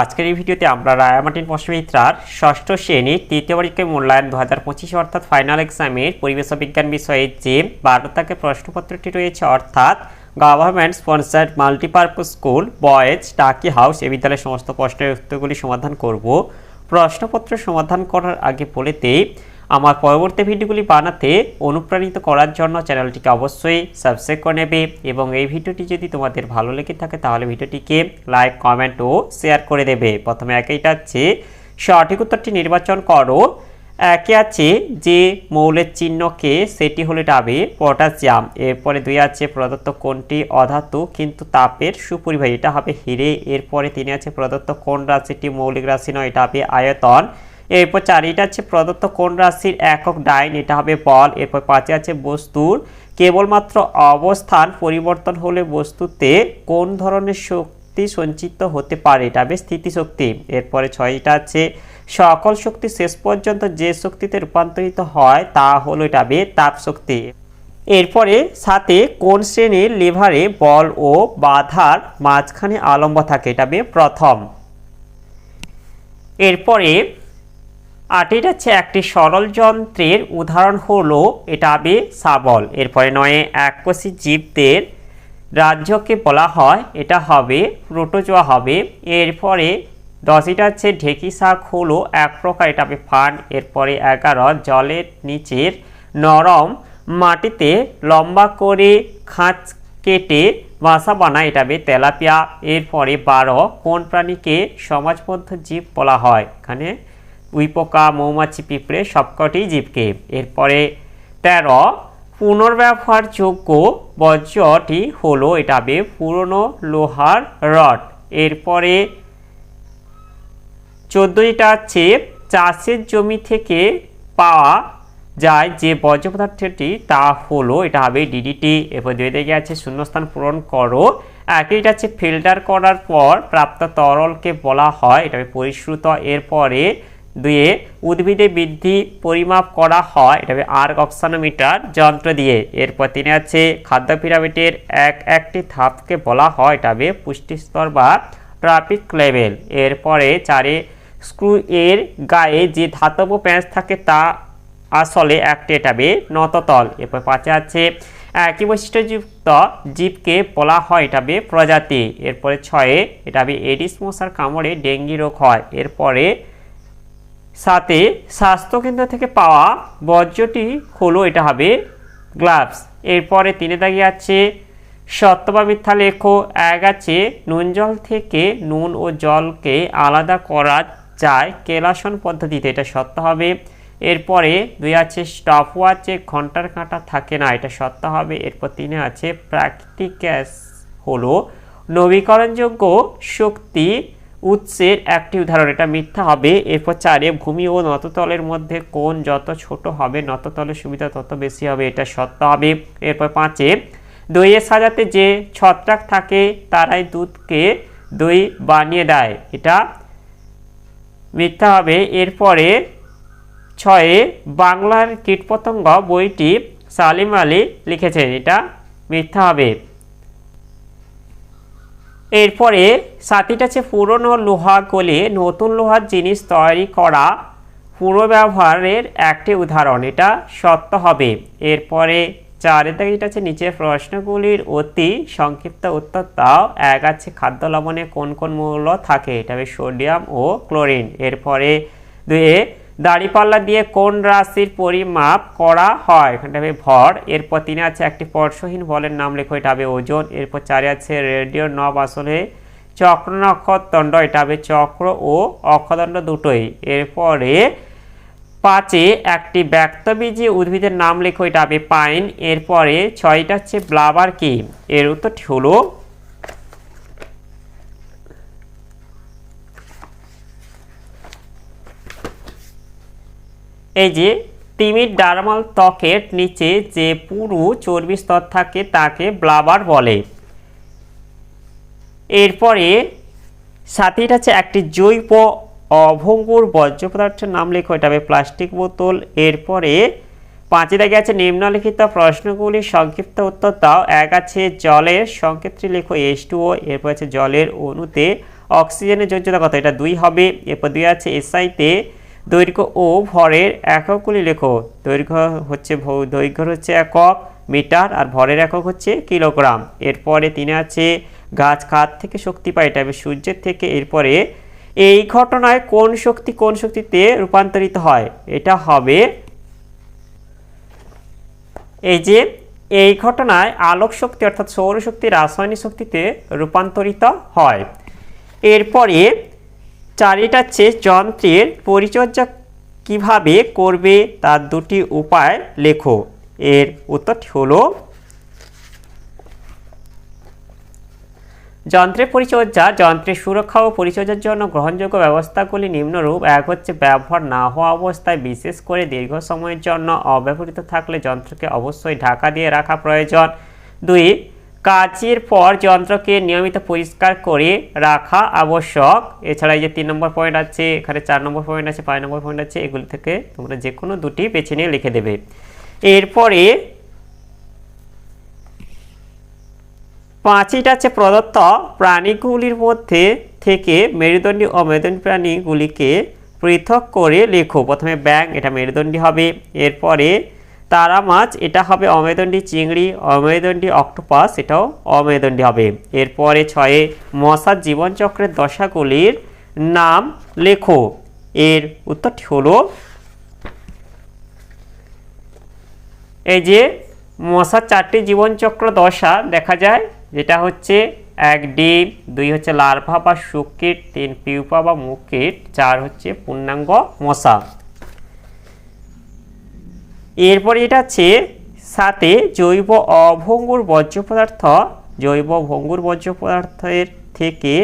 আজকের এই ভিডিওতে আমরা রায়ামাটিন পশ্চিমিত্রার ষষ্ঠ শ্রেণির তৃতীয় পরীক্ষায় মূল্যায়ন দু হাজার পঁচিশে অর্থাৎ ফাইনাল এক্সামের পরিবেশ বিজ্ঞান বিষয়ে যে বারো তাকে প্রশ্নপত্রটি রয়েছে, অর্থাৎ government sponsored multipurpose school boys Taki house এ বিদ্যালয়ের সমস্ত প্রশ্নের উত্তরগুলি সমাধান করব। প্রশ্নপত্র সমাধান করার আগে বলেতে আমার পরবর্তী ভিডিওগুলি বানাতে অনুপ্রাণিত করার জন্য চ্যানেলটিকে অবশ্যই সাবস্ক্রাইব করে নেবে এবং এই ভিডিওটি যদি তোমাদের ভালো লেগে থাকে তাহলে ভিডিওটিকে লাইক কমেন্ট ও শেয়ার করে দেবে। প্রথমে একইটা আছে সঠিক উত্তরটি নির্বাচন করো। একে আছে যে মৌলের চিহ্নকে সেটি হলো ডাবে পটাশিয়াম। এরপরে দুই আছে প্রদত্ত কোনটি অধাতু কিন্তু তাপের সুপরিবাহী, এটা হবে হিরে। এরপরে তিনে আছে প্রদত্ত কোন রাশিটি মৌলিক রাশি নয়, এটা হবে আয়তন। এরপর চার, এটা আছে প্রদত্ত কোন রাশির একক ডাইন, এটা হবে বল। এরপর পাঁচে আছে বস্তুর। কেবলমাত্র অবস্থান পরিবর্তন হলে বস্তুতে কোন ধরনের শক্তি সঞ্চিত হতে পারে, এটা হবে স্থিতিশক্তি। এরপরে ছয়টা আছে সকল শক্তি শেষ পর্যন্ত যে শক্তিতে রূপান্তরিত হয়, তা হলো এটা হবে তাপ শক্তি। এরপরে সাথে কোন শ্রেণির লিভারে বল ও বাধার মাঝখানে আলম্ব থাকে, এটা হবে প্রথম। এরপরে আটের আছে, একটি সরল যন্ত্রের উদাহরণ হলো এটা হবে শাবল এরপরে নয় এককোষী জীবদের রাজ্যকে বলা হয়, এটা হবে প্রোটোজোয়া হবে। এরপরে দশটা হচ্ছে ঢেকি শাক হলো এক প্রকার, এটা হবে ফান এরপরে এগারো, জলের নিচের নরম মাটিতে লম্বা করে খাঁচ কেটে বাসা বানায়, এটা হবে তেলাপিয়া। এরপরে বারো, কোন প্রাণীকে সমাজবদ্ধ জীব বলা হয়? এখানে উইপোকা, মৌমাছি, পিঁপড়ে সবকটি জীবকে। এরপরে তেরো, পুনর্ব্যবহারযোগ্য বর্জ্যটি হলো এটা হবে পুরনো লোহার রড। এরপরে চোদ্দোটা হচ্ছে চাষের জমি থেকে পাওয়া যায় যে বর্জ্য পদার্থটি, তা হলো এটা হবে ডিডিটি এরপর দুই দিকে আছে, শূন্যস্থান পূরণ করো। একইটা আছে ফিল্টার করার পর প্রাপ্ত তরলকে বলা হয়, এটা পরিশ্রুত। এরপরে দুয়ে উদ্ভিদে বৃদ্ধি পরিমাপ করা হয়, এটা হবে আর্ক অক্সানোমিটার যন্ত্র দিয়ে। এরপর তিনে আছে খাদ্য পিরামিডের এক একটি ধাপকে বলা হয়, এটা হবে পুষ্টিস্তর বা ট্রাফিক লেভেল। এরপরে চারে স্ক্রু এর গায়ে যে ধাতব প্যাঁচ থাকে তা আসলে একটি, এটা হবে নততল। এরপর পাঁচে আছে একই বৈশিষ্ট্যযুক্ত জীবকে বলা হয়, এটা হবে প্রজাতি। এরপরে ছয়ে, এটা হবে এডিস মশার কামড়ে ডেঙ্গি রোগ হয়। এরপরে সাথে স্বাস্থ্যকেন্দ্র থেকে পাওয়া বর্জ্যটি হলো এটা হবে গ্লাভস। এরপরে তিনে দাগিয়ে আছে, সত্য বা মিথ্যা লেখো। এক আছে, নুন জল থেকে নুন ও জলকে আলাদা করা যায় কেলাসন পদ্ধতিতে, এটা সত্য হবে। এরপরে দুই আছে স্টপ ওয়াচে ঘণ্টার কাঁটা থাকে না, এটা সত্য হবে। এরপর তিনে আছে প্রাকৃতিক গ্যাস হলো নবীকরণযোগ্য শক্তি উৎসের একটি উদাহরণ, এটা মিথ্যা হবে। এরপর চারে, ভূমি ও নততলের মধ্যে কোন যত ছোট হবে, নততলের সুবিধা তত বেশি হবে, এটা সত্য হবে। এরপর পাঁচে, দইয়ে সাজাতে যে ছত্রাক থাকে, তারাই দুধকে দই বানিয়ে দেয়, এটা মিথ্যা হবে। এরপরে ছয়ে, বাংলার কীটপতঙ্গ বইটি সালিম আলী লিখেছেন, এটা মিথ্যা হবে। এরপরে সাথীটা আছে পুরনো লোহা গলে নতুন লোহার জিনিস তৈরি করা পুনর্ব্যবহারের একটি উদাহরণ। এটা সত্য হবে। এরপরে চারের দাগিটা আছে নিচের প্রশ্নগুলির অতি সংক্ষিপ্ত উত্তর তাও এক আছে খাদ্য লবণে কোন কোন মূল্য থাকে? এটা হবে সোডিয়াম ও ক্লোরিন। এরপরে দুয়ে দাড়িপাল্লা দিয়ে কোন রাশির পরিমাপ করা হয়? এখানটা হবে ভর। এরপর তিনে আছে একটি স্পর্শহীন বলের নাম লেখো, এটা হবে ওজন। এরপর চারে আছে রেডিও নব আসলে চক্র নক্ষদণ্ড এটা হবে চক্র ও অক্ষদণ্ড দুটোই। এরপরে পাঁচে একটি ব্যক্তবীজী উদ্ভিদের নাম লেখো, এটা হবে পাইন। এরপরে ছয়টা হচ্ছে ব্লাবার কি? এর উত্তরটি হলো এই যে, তিমির ডারমাল ত্বকের নিচে যে পুরু চর্বি স্তর থাকে তাকে ব্লাবার বলে। এরপরে সাথীটা আছে একটি জৈব অভঙ্গুর বর্জ্য পদার্থের নাম লেখো, এটা হবে প্লাস্টিক বোতল। এরপরে পাঁচে দাগে আছে নিম্নলিখিত প্রশ্নগুলি, সংক্ষিপ্ত উত্তর দাও। এক আছে জলের সংকেতটি লেখো এস টু ও এরপর আছে জলের অণুতে অক্সিজেনের যোজ্যতা কত, এটা দুই হবে। এরপর দুই আছে এসআইতে দৈর্ঘ্য ও ভরের এককগুলি লেখো। দৈর্ঘ্য হচ্ছে দৈর্ঘ্য হচ্ছে একক মিটার আর ভরের একক হচ্ছে কিলোগ্রাম। এরপরে তিনে আছে গাছ খাত থেকে শক্তি পায়, এটা হবে সূর্যের থেকে। এরপরে এই ঘটনায় কোন শক্তি কোন শক্তিতে রূপান্তরিত হয়? এটা হবে এই যে এই ঘটনায় আলোক শক্তি অর্থাৎ সৌরশক্তি রাসায়নিক শক্তিতে রূপান্তরিত হয়। এরপরে চারিটা হচ্ছে যন্ত্রের পরিচর্যা কীভাবে করবে তার দুটি উপায় লেখো। এর উত্তরটি হলো, যন্ত্রের পরিচর্যা, যন্ত্রের সুরক্ষা ও পরিচর্যার জন্য গ্রহণযোগ্য ব্যবস্থাগুলি নিম্নরূপ। এক হচ্ছে, ব্যবহার না হওয়া অবস্থায় বিশেষ করে দীর্ঘ সময়ের জন্য অব্যবহৃত থাকলে যন্ত্রকে অবশ্যই ঢাকা দিয়ে রাখা প্রয়োজন। দুই কাজের পর যন্ত্রকে নিয়মিত পরিষ্কার করে রাখা আবশ্যক। এছাড়া এই যে তিন নম্বর পয়েন্ট আছে, এখানে চার নম্বর পয়েন্ট আছে, পাঁচ নম্বর পয়েন্ট আছে, এগুলি থেকে তোমরা যে কোনো দুটি বেছে নিয়ে লিখে দেবে। এরপরে পাঁচটা আছে প্রদত্ত প্রাণীগুলির মধ্যে থেকে মেরুদণ্ডী ও মেরুদণ্ডী প্রাণীগুলিকে পৃথক করে লেখো। প্রথমে ব্যাং এটা মেরুদণ্ডী হবে। এরপরে তারা মাছ এটা হবে অমেরুদণ্ডী চিংড়ি অমেরুদণ্ডী অক্টোপাস, এটাও অমেরুদণ্ডী হবে। এরপরে ছয়ে মশার জীবনচক্রের দশাগুলির নাম লেখো। এর উত্তরটি হলো, এই যে মশার চারটি জীবনচক্র দশা দেখা যায়, যেটা হচ্ছে এক ডিম, দুই হচ্ছে লার্ভা বা শুকিট তিন পিউপা বা মুকিট চার হচ্ছে পূর্ণাঙ্গ মশা। এরপরে এটা হচ্ছে সাথে জৈব অভঙ্গুর বর্জ্য পদার্থ, জৈব ভঙ্গুর বর্জ্য পদার্থের থেকে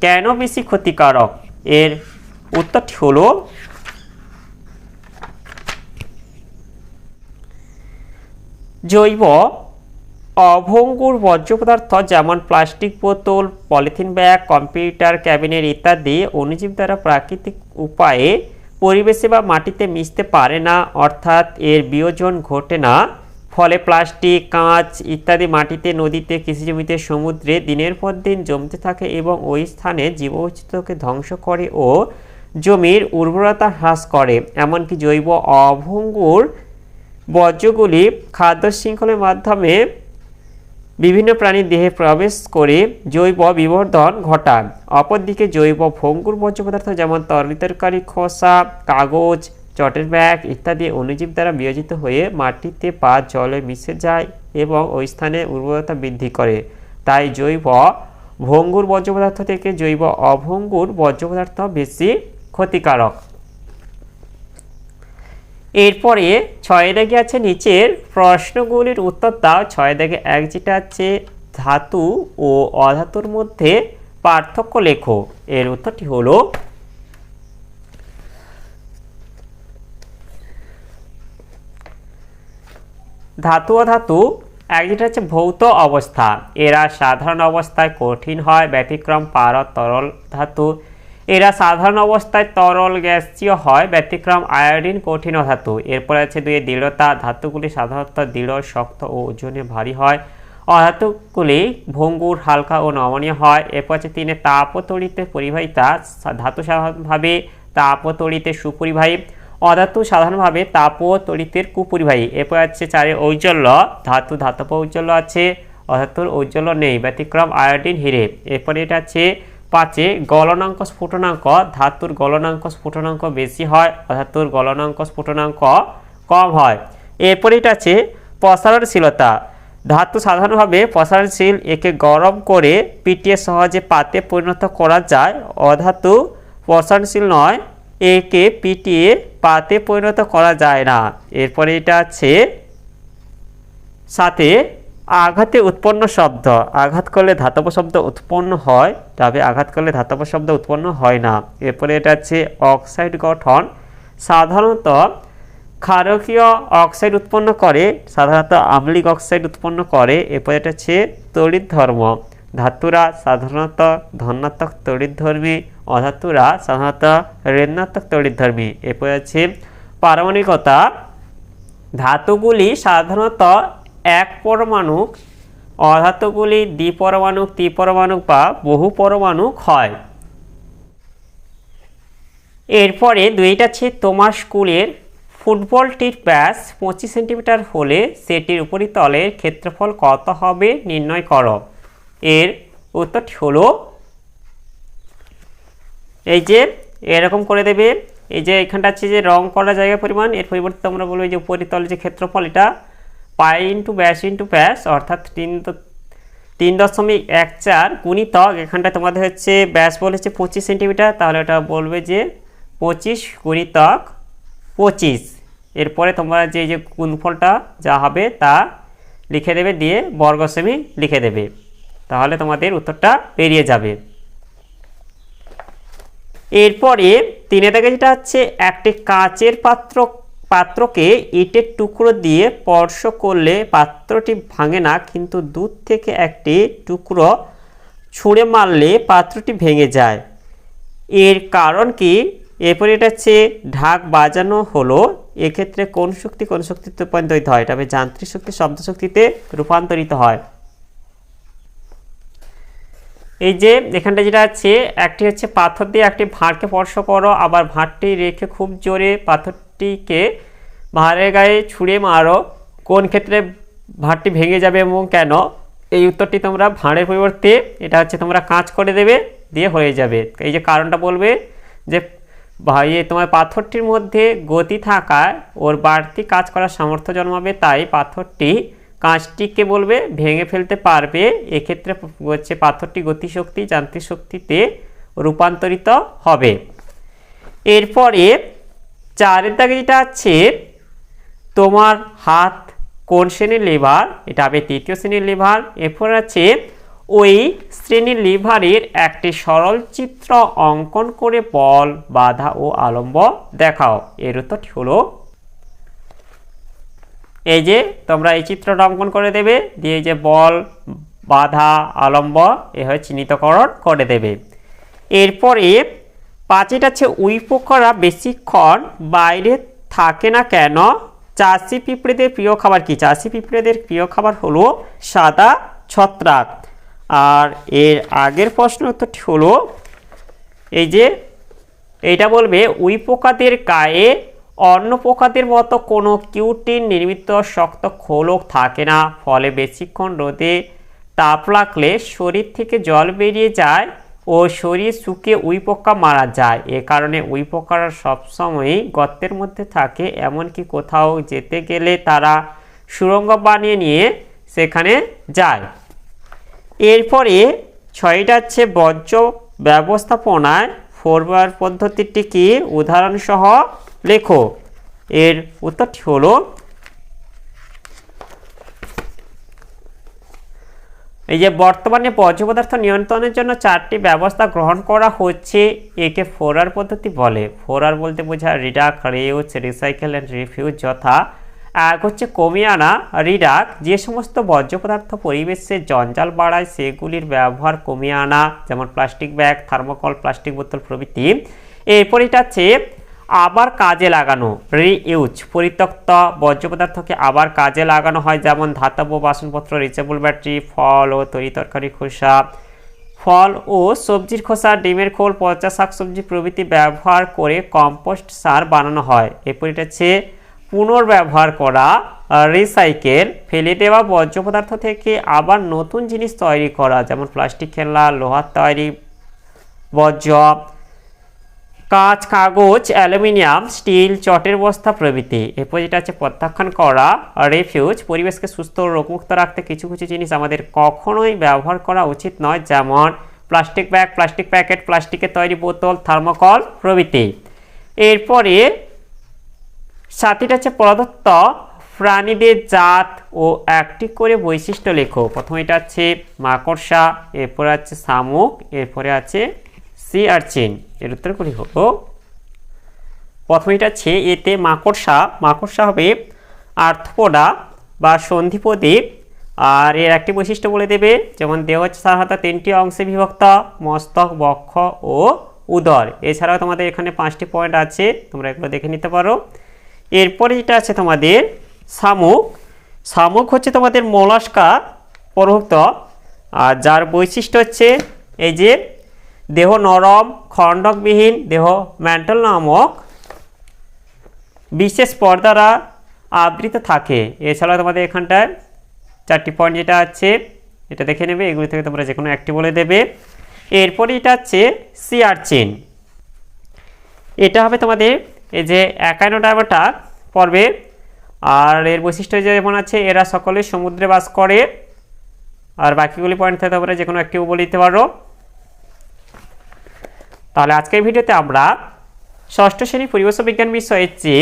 কেন বেশি ক্ষতিকারক? এর উত্তরটি হলো, জৈব অভঙ্গুর বর্জ্য পদার্থ যেমন প্লাস্টিক বোতল, পলিথিন ব্যাগ, কম্পিউটার, ক্যাবিনেট ইত্যাদি, অণুজীব দ্বারা প্রাকৃতিক উপায়ে পরিবেশে বা মাটিতে মিশতে পারে না, অর্থাৎ এর বিয়োজন ঘটে না। ফলে প্লাস্টিক, কাঁচ ইত্যাদি মাটিতে, নদীতে, কৃষিজমিতে, সমুদ্রে দিনের পর দিন জমতে থাকে এবং ওই স্থানে জীববৈচিত্র্যকে ধ্বংস করে ও জমির উর্বরতা হ্রাস করে। এমনকি জৈব অভঙ্গুর বর্জ্যগুলি খাদ্য শৃঙ্খলের মাধ্যমে বিভিন্ন প্রাণীর দেহে প্রবেশ করে জৈব বিবর্ধন ঘটায় অপরদিকে জৈব ভঙ্গুর বর্জ্য পদার্থ যেমন তরলিতরকারী খোসা, কাগজ, চটের ব্যাগ ইত্যাদি অণুজীব দ্বারা বিয়োজিত হয়ে মাটিতে বা জলে মিশে যায় এবং ওই স্থানে উর্বরতা বৃদ্ধি করে। তাই জৈব ভঙ্গুর বর্জ্য পদার্থ থেকে জৈব অভঙ্গুর বর্জ্য পদার্থ বেশি ক্ষতিকারক। এরপরে ছয় দাগে আছে নিচের প্রশ্নগুলির উত্তর দাও। ছয় দাগে এক যেটা আছে, ধাতু ও অধাতুর মধ্যে পার্থক্য লেখো। এর উত্তরটি হলো ধাতু অধাতু, এক যেটা হচ্ছে ভৌত অবস্থা। এরা সাধারণ অবস্থায় কঠিন হয়, ব্যতিক্রম পারদ তরল ধাতু। এরা সাধারণ অবস্থায় তরল গ্যাসীয় হয়, ব্যতিক্রম আয়োডিন, কঠিন ধাতু। এরপর আছে দুই, দৃঢ়তা। ধাতুগুলি সাধারণত দৃঢ়, শক্ত ও ওজনে ভারী হয়। অধাতুগুলি ভঙ্গুর, হালকা ও নমনীয় হয়। এরপর আছে তিনে তাপ তড়িতে পরিবাহিতা ধাতু সাধারণভাবে তাপ তড়িতে সুপরিবাহী। অধাতু সাধারণভাবে তাপ তড়িতের কুপরিবাহী। এরপর আছে চারে, ঔজ্জ্বল্য। ধাতু, ধাতব ঔজ্জ্বল্য আছে। অধাতুর ঔজ্জ্বল্য নেই। ব্যতিক্রম আয়োডিন হিরে। এরপরে এটা আছে পাঁচে গলনাঙ্ক স্ফুটনাঙ্ক, ধাতুর গলনাঙ্ক স্ফুটনাঙ্ক বেশি হয় অধাতুর গলনাঙ্ক স্ফুটনাঙ্ক কম হয়। এরপরে এটা আছে প্রসারণশীলতা। ধাতু সাধারণভাবে প্রসারণশীল একে গরম করে পিটিয়ে সহজে পাতে পরিণত করা যায়। অধাতু প্রসারণশীল নয়, একে পিটিয়ে পাতে পরিণত করা যায় না। এরপরে এটা আছে সাথে আঘাতে উৎপন্ন শব্দ। আঘাত করলে ধাতব শব্দ উৎপন্ন হয়, তবে আঘাত করলে ধাতব শব্দ উৎপন্ন হয় না। এরপরে এটা হচ্ছে অক্সাইড গঠন। সাধারণত ক্ষারকীয় অক্সাইড উৎপন্ন করে, সাধারণত আম্লিক অক্সাইড উৎপন্ন করে। এরপরে এটা হচ্ছে তড়িৎ ধর্ম ধাতুরা সাধারণত ধনাত্মক তড়িৎধর্মী, অধাতুরা সাধারণত ঋণাত্মক তড়িৎধর্মী। এরপরে আছে পারমাণবিকতা। ধাতুগুলি সাধারণত এক পরমাণুক অধাতুগুলি দ্বিপরমাণুক ত্রিপরমাণুক বা বহু পরমাণুক হয়। এরপরে দুইটা আছে তোমার স্কুলের ফুটবলটির ব্যাস পঁচিশ সেন্টিমিটার হলে সেটির উপরিতলের ক্ষেত্রফল কত হবে নির্ণয় করো। এর উত্তরটি হলো, এই যে এরকম করে দেবে, এই যে এখানটা আছে যে রং করা জায়গা পরিমাণ, এর পরিবর্তে আমরা বলব যে উপরিতলে যে ক্ষেত্রফল এটা পাই ইন্টু ব্যাস ইন্টু ব্যাস অর্থাৎ তিন তিন দশমিক এক চার গুণিতক এখানটা তোমাদের হচ্ছে ব্যাস বলেছে পঁচিশ সেন্টিমিটার তাহলে ওটা বলবে যে পঁচিশ গুণিতক পঁচিশ। এরপরে তোমরা যে যে গুণফলটা যা হবে তা লিখে দেবে, দিয়ে বর্গ সেমি লিখে দেবে। তাহলে তোমাদের উত্তরটা বেরিয়ে যাবে। এরপরে তিনে থেকে যেটা হচ্ছে, একটি কাচের পাত্র পাত্রকে ইটের টুকরো দিয়ে স্পর্শ করলে পাত্রটি ভাঙে না, কিন্তু দূর থেকে একটি টুকরো ছুঁড়ে মারলে পাত্রটি ভেঙে যায়। এর কারণ কি? এরপরে এটা হচ্ছে ঢাক বাজানো হলো। এক্ষেত্রে কোন শক্তি, কোন শক্তিতে রূপান্তরিত হয়? তবে যান্ত্রিক শক্তি, শব্দ শক্তিতে রূপান্তরিত হয়। এই যে এখানটা যেটা আছে, একটি হচ্ছে পাথর দিয়ে একটি ভাঁড়কে স্পর্শ করো। আবার ভাঁড়টি রেখে খুব জোরে পাথরটিকে ভাঁড়ের গায়ে ছুঁড়ে মারো। কোন ক্ষেত্রে ভাঁড়টি ভেঙে যাবে এবং কেন? এই উত্তরটি তোমরা ভাঁড়ের পরিবর্তে, এটা হচ্ছে তোমরা কাঁচ করে দেবে, দিয়ে হয়ে যাবে। এই যে কারণটা বলবে যে ভাই তোমার পাথরটির মধ্যে গতি থাকায় ওর বাড়তি কাজ করার সামর্থ্য জন্মাবে, তাই পাথরটি কাঁচটিকে বলবে ভেঙে ফেলতে পারবে। এক্ষেত্রে হচ্ছে পাথরটি গতিশক্তি, যান্ত্রিক শক্তিতে রূপান্তরিত হবে। এরপরে চারের দাগে যেটা আছে, তোমার হাত কোন শ্রেণির লিভার? এটা হবে তৃতীয় শ্রেণির লিভার। এরপর আছে, ওই শ্রেণির লিভারের একটি সরল চিত্র অঙ্কন করে বল, বাধা ও আলম্ব দেখাও। এর উত্তরটি হলো, এই যে তোমরা এই চিত্রটা অঙ্কন করে দেবে, দিয়ে যে বল, বাধা, আলম্ব এভাবে চিহ্নিতকরণ করে দেবে। এরপরে পাঁচেটা আছে উই পোকারা বেশিক্ষণ বাইরে থাকে না কেন? চাষি পিঁপড়েদের প্রিয় খাবার কি? চাষি পিঁপড়েদের প্রিয় খাবার হলো সাদা ছত্রাক। আর এর আগের প্রশ্ন উত্তরটি হলো, এই যে এইটা বলবে, উই পোকাদের গায়ে অন্য পোকাদের মতো কোনো কিউটিন নির্মিত শক্ত খোলক থাকে না। ফলে বেশিক্ষণ রোদে তাপ লাগলে শরীর থেকে জল বেরিয়ে যায় ও শরীর শুকিয়ে উই পোকা মারা যায়। এ কারণে উই পোকারা সবসময়ই গর্তের মধ্যে থাকে, এমনকি কোথাও যেতে গেলে তারা সুড়ঙ্গ বানিয়ে নিয়ে সেখানে যায়। এরপরে ছয়টা হচ্ছে বর্জ্য ব্যবস্থাপনায় ফোরবার পদ্ধতিটি কি? উদাহরণসহ লেখো। এর উত্তরটি হলো এই যে বর্তমানে বর্জ্য পদার্থ নিয়ন্ত্রণের জন্য চারটি ব্যবস্থা গ্রহণ করা হচ্ছে। একে ফোরার পদ্ধতি বলে। ফোরার বলতে বোঝায় reduce, reuse, recycle and refuse যথা। এক হচ্ছে কমিয়ে আনা। রিডাক যে সমস্ত বর্জ্য পদার্থ পরিবেশে জঞ্জাল বাড়ায়, সেগুলির ব্যবহার কমিয়ে আনা, যেমন প্লাস্টিক ব্যাগ, থার্মোকল, প্লাস্টিক বোতল প্রভৃতি। এরপর এটা হচ্ছে আবার কাজে লাগানো। রিইউজ, পরিত্যক্ত বর্জ্য পদার্থকে আবার কাজে লাগানো হয়, যেমন ধাতব বাসনপত্র রিচেবল ব্যাটারি ফল ও তরি তরকারি খোসা। ফল ও সবজির খোসা, ডিমের খোল, পচা শাকসবজি প্রভৃতি ব্যবহার করে কম্পোস্ট সার বানানো হয়। এরপর এটা হচ্ছে পুনর্ব্যবহার করা রিসাইকেল ফেলে দেওয়া বর্জ্য পদার্থ থেকে আবার নতুন জিনিস তৈরি করা, যেমন প্লাস্টিক খেলনা, লোহার তৈরি বর্জ্য কাঁচ, কাগজ, অ্যালুমিনিয়াম, স্টিল, চটের বস্তা প্রভৃতি। এরপর যেটা আছে, প্রত্যাখ্যান করা, রেফিউজ, পরিবেশকে সুস্থ রোগমুক্ত রাখতে কিছু কিছু জিনিস আমাদের কখনোই ব্যবহার করা উচিত নয়, যেমন প্লাস্টিক ব্যাগ, প্লাস্টিক প্যাকেট, প্লাস্টিকের তৈরি বোতল, থার্মোকল প্রভৃতি। এরপরে সাথীটা হচ্ছে প্রদত্ত, প্রাণীদের জাত ও একটি করে বৈশিষ্ট্য লেখো। প্রথমে এটা আছে মাকড়সা, এরপরে আছে শামুক, এরপরে আছে সি আর্চিন এর উত্তর করি হলো প্রথমে এটা আছে এতে মাকড়সা। মাকড়সা হবে আর্থপোডা বা সন্ধিপদী আর এর একটি বৈশিষ্ট্য বলে দেবে, যেমন দেহ সাধারণত তিনটি অংশে বিভক্ত, মস্তক, বক্ষ ও উদর। এছাড়াও তোমাদের এখানে পাঁচটি পয়েন্ট আছে, তোমরা এগুলো দেখে নিতে পারো। এরপরে যেটা আছে তোমাদের শামুক। শামুক হচ্ছে তোমাদের মোলাস্কা প্রভুক্ত আর যার বৈশিষ্ট্য হচ্ছে এই যে দেহ নরম, খণ্ডকবিহীন, দেহ ম্যান্টল নামক বিশেষ পর্দারা আবৃত থাকে। এছাড়া তোমাদের এখানটায় চারটি পয়েন্ট যেটা আছে, এটা দেখে নেবে, এগুলি থেকে তোমরা যে কোনো একটি বলে দেবে। এরপরে এটা হচ্ছে সিয়ার চেন এটা হবে তোমাদের এই যে একান্ন ডায়মটা পর্বে। আর এর বৈশিষ্ট্য যেমন আছে, এরা সকলে সমুদ্রে বাস করে। আর বাকিগুলি পয়েন্ট থেকে তোমরা যে কোনো একটিও বলে দিতে পারো। তাহলে আজকের ভিডিওতে আমরা ষষ্ঠ শ্রেণি পরিবেশ বিজ্ঞান বিষয়ের যে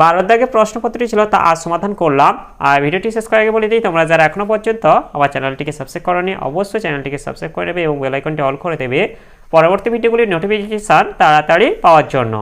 বারো দাগে প্রশ্নপত্রটি ছিল তা আজ সমাধান করলাম। আর ভিডিওটি শেষ করার আগে বলে দিই, তোমরা যারা এখনও পর্যন্ত আমার চ্যানেলটিকে সাবস্ক্রাইব করনি, অবশ্যই চ্যানেলটিকে সাবস্ক্রাইব করে নেবে এবং বেলাইকনটি অল করে দেবে। পরবর্তী ভিডিওগুলির নোটিফিকেশান তাড়াতাড়ি পাওয়ার জন্য।